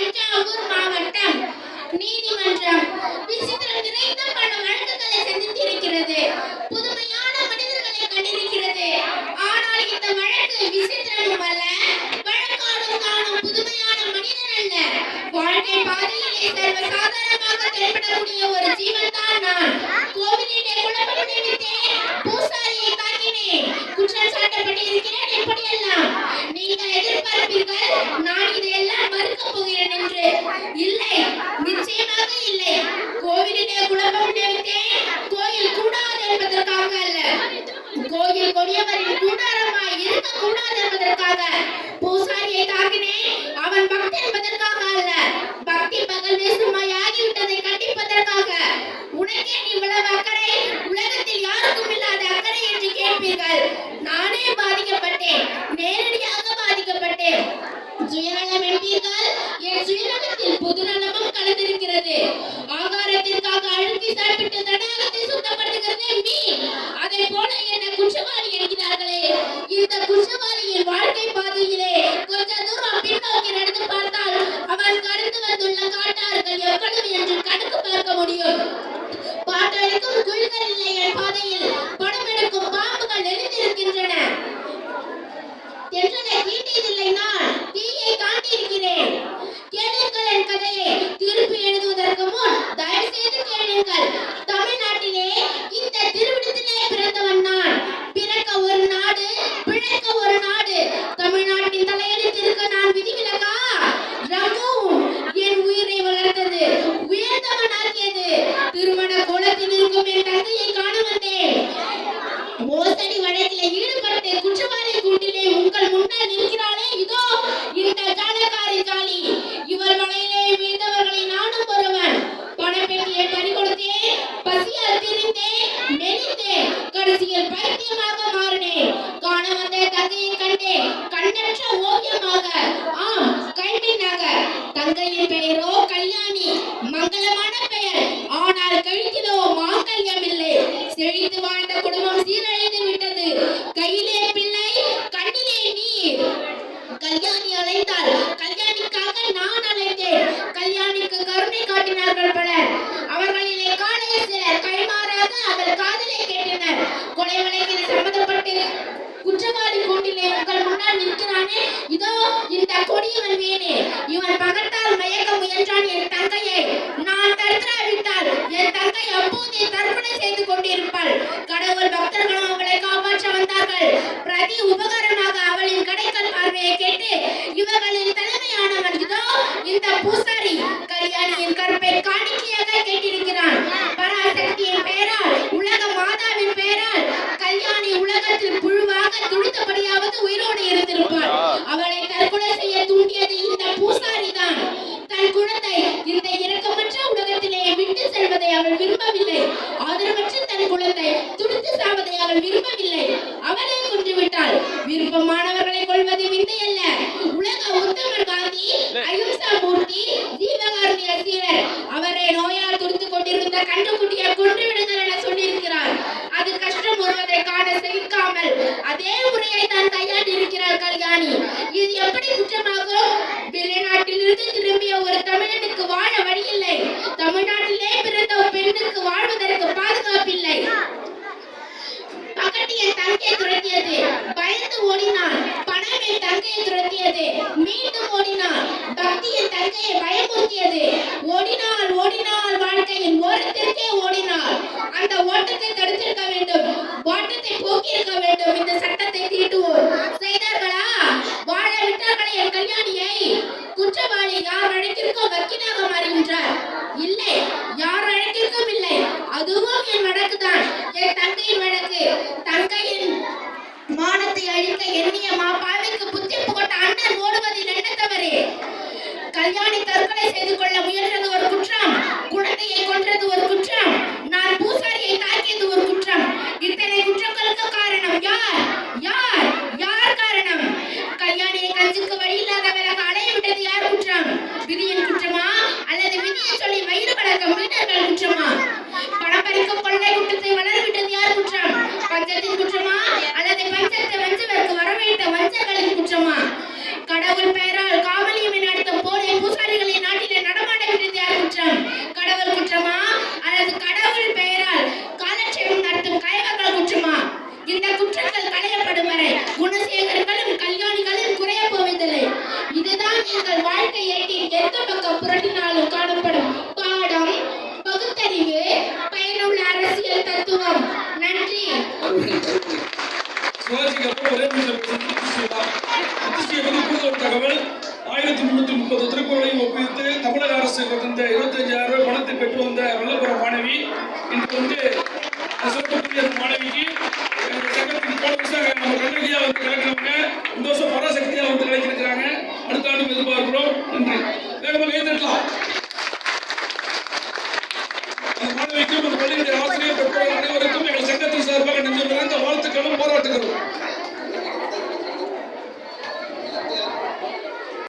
தஞ்சாவூர் மாவட்டம் நீதிமன்றம். விசித்திரம் நிறைந்த பல வழக்குகளை சந்தித்திருக்கிறது. புதுமையான மனிதர்களை கண்டிருக்கிறது. ஆனால் இந்த வழக்கு விசித்திரமும் அல்ல வழக்காடும் காணும் புதுமையான மனிதன் அல்ல. வாழ்க்கை பாதையிலே சர்வ சாதாரணமாக தென்படக்கூடிய ஒரு ஜீவன் தான் நான் கோவிலிலே குழப்பம் விளைவித்தேன் பூசாரியை தாக்கினேன் குற்றம் சாட்டப்பட்டிருக்கிறேன் எப்படியெல்லாம் நீங்கள் எதிர்பார்ப்பீர்கள் நான் இதையெல்லாம் மறுக்கப் போகிறேன் என்று இல்லை. நிச்சயமாக இல்லை. கோவிலிலே குழப்பம் விளைவித்தேன் கோயில் கூடாது என்பதற்காக அல்ல. கோயில் கொடியவரின் கூடாரமாய் இருக்கக்கூடாது என்பதற்காக. பூசாரியை தாக்கினேன். அவன் பக்தி என்பதற்காக அல்ல. பக்தி பகல் வேசுமாய் ஆகிவிட்டதை கண்டிப்பதற்காக. உனக்கே இவ்வளவு அக்கறை. உலகத்தில் யாருக்கும் இல்லாத அக்கறை என்று கேட்பீர்கள். என் சுயநலத்தில் பொதுநலமும் கலந்திருக்கிறது. ஆகாரத்திற்காக அழுத்தி சாப்பிட்டு தடாகத்தை சுத்தப்படுத்துகிறதே மீன். அதை போல என்ன குற்றவாளி என்கிறார்களே. இந்த குற்றவாளியின் வாழ்க்கை பாதையிலே கொஞ்ச தூரம் பின்னோக்கி நடந்து பார்த்தால் அவர் கடந்து வந்துள்ள காட்டார்கள் எவ்வளவு என்று கணக்கு கையிலே பிள்ளை கண்ணிலே நீர். கல்யாணி அழைத்தாள். கல்யாணிக்காக நான் அழைத்தேன். கல்யாணிக்கு கருணை காட்டினார்கள் பலர். அவர்களிலே காலையில் சிலர் கைமாறாக அவள் காதலை கேட்டனர். கொலை வழக்கில் சம்மந்தப்பட்டு குற்றவாளி கூண்டிலே உங்கள் முன்னால் நிற்கிறானே? இதோ இந்த கொடியவன் வேணே இவன் பகட்டால் மயக்க முயன்றான் என் கேட்டு இவர்களின் தலைமையானவன் இதோ இந்த பூசாரி கல்யாணியின் கற்பை காணிக்கையாக கேட்டிருக்கிறான். பராசக்தியின் பெயரால் உலக மாதாவின் பெயரால் கல்யாணி உலகத்தில் புழுவாக துடித்தபடியாவது உயிரோடு இருந்திருப்பாள் அவளை தற்கொலை செய்ய தூண்டியது இந்த பூசாரி தான் தன் குழந்தை இந்த இரக்கமற்ற உலகத்திலே விட்டு செல்வதை அவள் விரும்பவில்லை. ஆதரவற்ற தன் குழந்தை துடித்து சாவதை அவள் விரும்பவில்லை. அவளே கொன்றுவிட்டாள் விருப்பமானவர்களை கொள்வது விந்தையல்ல. உலக உத்தமர் காந்தி அகிம்சா மூர்த்தி தீபகாரணிய சீரர் அவரை நோயால் துடித்துக் கொண்டிருந்த கண்டுக்குட்டியை கொன்று விடுங்கள் என சொல்லியிருக்கிறார். அது கஷ்டம் வருவதை காண சகிக்காமல் அதே முறையை தான் கையாண்டு இருக்கிறார் கல்யாணி. இது எப்படி குற்றமாகும்? வெளிநாட்டிலிருந்து திரும்பிய ஒரு தமிழனுக்கு கல்யாணி தற்கொலை செய்து கொள்ள முயன்றது ஒரு குற்றம். குழந்தையை கொன்றது ஒரு குற்றம். நான் பூசாரியை தாக்கியது ஒரு குற்றம். இத்தனை குற்றங்களுக்கு காரணம் யார்? யார்? யார் காரணம்? கல்யாணியை கஞ்சுக்கு வழி இல்லாதவராக அலைய விட்டது யார் குற்றம்? விதியின் குற்றமா? அல்லது விதியை சொல்லி வயிறு வழக்கம் வீரர்கள் குற்றமா? பணம் பறிக்கும் கொள்ளை குற்றத்தை வளர உங்கள் வாழ்க்கை ஏட்டின் எந்த பக்கம் புரட்டினாலும் காணப்படும் பாடம் பகுத்தறிவு பயனுள்ள அரசியல் தத்துவம். நன்றி. தகவல். ஆயிரத்தி முன்னூத்தி முப்பது திருக்குறளையும் ஒப்பித்து தமிழக அரசு தந்த இருபத்தஞ்சாயிரம் ரூபாய் பணத்தை பெற்று வந்த வெள்ளப்புற மாணவி இன்று வந்து சொல்லக்கூடிய மாணவிக்கு சங்கத்தின் போன வருஷம் நம்ம கண்ணகியா வந்து கிடைக்கிறாங்க மீண்டும் எதிர்பார்க்கிறோம் நன்றி வேண்டுமென்றால் எழுந்திருக்கலாம்